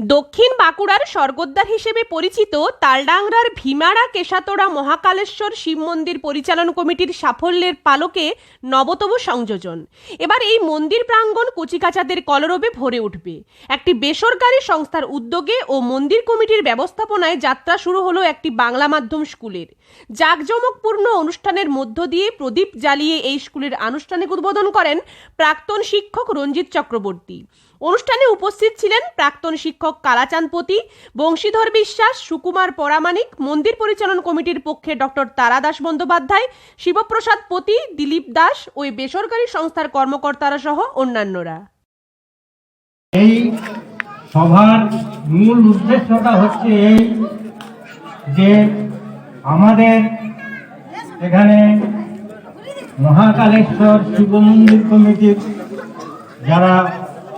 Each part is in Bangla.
দক্ষিণ বাঁকুড়ার স্বর্গদ্বার হিসেবে পরিচিত তালডাংরার ভীমাড়া কেশাতোড়া মহাকালেশ্বর শিব মন্দির পরিচালন কমিটির সাফল্যের পালকে নবতম সংযোজন। এবার এই মন্দির প্রাঙ্গণ কচিকাচাদের কলরবে ভরে উঠবে। একটি বেসরকারি সংস্থার উদ্যোগে ও মন্দির কমিটির ব্যবস্থাপনায় যাত্রা শুরু হলো একটি বাংলা মাধ্যম স্কুলের। জাঁকজমকপূর্ণ অনুষ্ঠানের মধ্য দিয়ে প্রদীপ জ্বালিয়ে এই স্কুলের আনুষ্ঠানিক উদ্বোধন করেন প্রাক্তন শিক্ষক রঞ্জিত চক্রবর্তী। অনুষ্ঠানে উপস্থিত ছিলেন প্রাক্তন শিক্ষক কালাচাঁদপতি, বংশীধর বিশ্বাস, সুকুমার পরামানিক মন্দির পরিচালন কমিটির পক্ষে ডক্টর তারা দাস বন্দ্যোপাধ্যায়, শিবপ্রসাদ পতি, দিলীপ দাস ওই বেসরকারি সংস্থার কর্মকর্তারা সহ অন্যান্যরা। এই সভার মূল উদ্দেশ্যটা হচ্ছে এই যে আমাদের এখানে মহাকালেশ্বর শিব মন্দির কমিটির যারা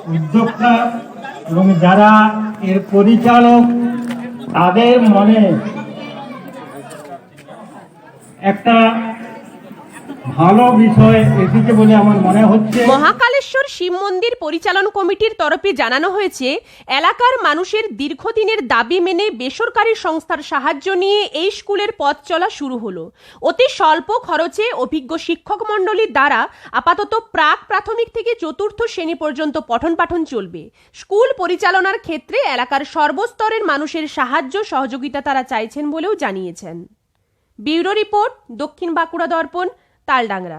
উদ্যোক্তা এবং যারা এর পরিচালক তাদের মনে একটা ভালো বিষয় এসেছে বলে আমার মনে হচ্ছে। মহাকালেশ্বর শিব মন্দির পরিচালন কমিটির তরফে জানানো হয়েছে, এলাকার মানুষের দীর্ঘদিনের দাবি মেনে বেসরকারি সংস্থার সাহায্য নিয়ে এই স্কুলের পথ চলা শুরু হলো। অতি স্বল্প খরচে অভিজ্ঞ শিক্ষক মণ্ডলীর দ্বারা আপাতত প্রাক প্রাথমিক থেকে চতুর্থ শ্রেণি পর্যন্ত পঠন পাঠন চলবে। স্কুল পরিচালনার ক্ষেত্রে এলাকার সর্বস্তরের মানুষের সাহায্য সহযোগিতা তারা চাইছেন বলেও জানিয়েছেন। ব্যুরো রিপোর্ট, দক্ষিণ বাঁকুড়া দর্পণ तालडांगरा